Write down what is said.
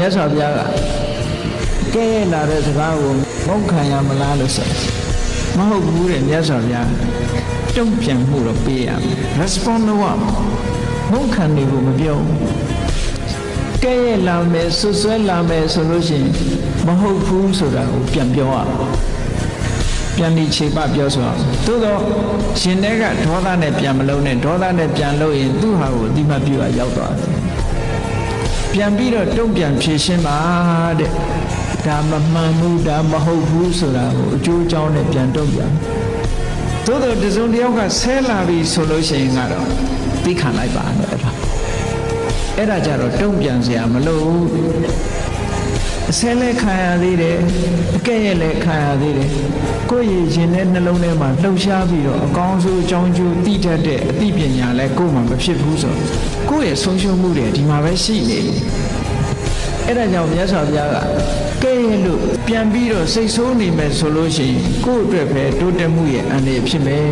မြတ်စွာဘုရားကကဲရလာတဲ့စကားကိုမုန်းခံရမလားလို့ဆိုမဟုတ်ဘူးတဲ့မြတ်စွာဘုရားတုံ့ပြန်မှုတော့ပေးရမယ် respond လုပ်ရမယ်မုန်းခံနေဖို့မပြောဘူးကဲရလာမယ်ဆွဆွဲလာမယ်ဆိုလို့ရှိရင်မဟုတ်ဘူးဆိုတာကိုပြန်ပြောရမယ်ပြန်ပြီးခြေပပြောဆိုအောင်သို့တော့ရှင်တဲ့ကဒေါသနဲ့ပြန်မလုံးနဲ့ဒေါသနဲ့ပြန်လို့ရင်သူ့ဟာကိုအတိမတ်ပြုတ်ရောက်သွားတယ် ပြန်ပြီးတော့တုံ့ပြန်ဖြေရှင်းပါတဲ့ဒါမမှန်ဘူးဒါမဟုတ်ဘူးဆိုတာကိုအကျိုးအကြောင်းနဲ့ပြန်တုံ့ပြန်သို့တော့တစုံတစ်ယောက်ကဆဲလာပြီဆိုလို့ရှိရင်ကတော့သိခံလိုက်ပါနဲ့အဲ့ဒါအဲ့ဒါကြတော့တုံ့ပြန်စရာမလိုဘူး အဆဲလဲခံရသေးတယ်အကဲ့ရဲ့လဲခံရသေးတယ်ကိုယ့်ရည်ရှင်တဲ့နှလုံးထဲမှာလှုပ်ရှားပြီးတော့အကောင်းဆုံးအကြောင်းကျိုးသိတတ်တဲ့အသိပညာလဲကိုယ်မှာမဖြစ်ဘူးဆိုတော့ကိုယ့်ရဲ့ဆုံးရှုံးမှုတွေဒီမှာပဲရှိနေတယ်အဲ့ဒါကြောင့်မြတ်စွာဘုရားကကဲ့ရဲ့လို့ပြန်ပြီးတော့စိတ်ဆိုးနေမယ်ဆိုလို့ရှိရင်ကိုယ့်အတွက်ပဲတိုးတက်မှုရဲ့အန္တရာယ်ဖြစ်မယ်